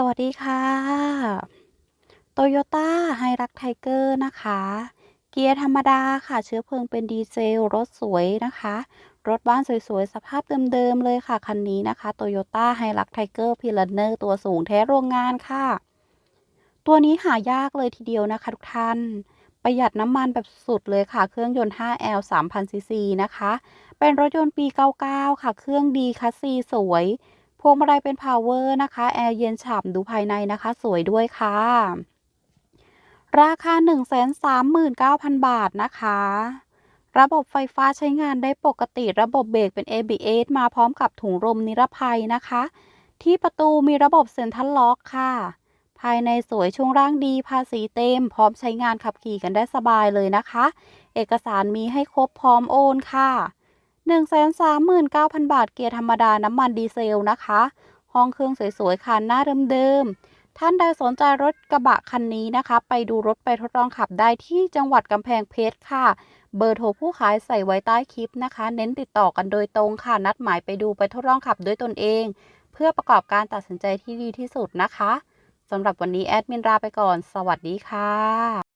สวัสดีค่ะ Toyota Hilux Tiger นะคะ เกียร์ธรรมดาค่ะ เชื้อเพลิงเป็นดีเซล รถสวยนะคะ รถบ้านสวยๆ สภาพเดิมๆ เลยค่ะ คันนี้นะคะ Toyota Hilux Tiger Pioneer ตัวสูงแท้โรงงานค่ะ ตัวนี้หายากเลยทีเดียวนะคะทุกท่าน ประหยัดน้ำมันแบบสุดเลยค่ะ เครื่องยนต์ 5L 3,000ซีซีนะคะ เป็นรถยนต์ปี 99 ค่ะ เครื่องดีคัสซีสวย พวงมาลัยเป็น power นะคะ แอร์เย็นฉ่ำดูภายในนะคะ สวยด้วยค่ะ ราคา 139,000 บาทนะคะ ระบบไฟฟ้าใช้งานได้ปกติระบบเบรกเป็น ABS มาพร้อมกับถุงลมนิรภัยนะคะ ที่ประตูมีระบบเซ็นทรัลล็อกค่ะ ภายในสวยช่วงล่างดีภาษีเต็ม พร้อมใช้งานขับขี่กันได้สบายเลยนะคะ เอกสารมีให้ครบพร้อมโอนค่ะ 139,000 บาท เกียร์ธรรมดาน้ำมันดีเซลนะคะ ห้องเครื่องสวยๆคันหน้าเดิมๆ ท่านใดสนใจรถกระบะคันนี้นะคะ ไปดูรถไปทดลองขับได้ที่จังหวัดกำแพงเพชรค่ะ เบอร์โทรผู้ขายใส่ไว้ใต้คลิปนะคะ เน้นติดต่อกันโดยตรงค่ะ นัดหมายไปดูไปทดลองขับด้วยตนเอง เพื่อประกอบการตัดสินใจที่ดีที่สุดนะคะสำหรับวันนี้แอดมินลาไปก่อน สวัสดีค่ะ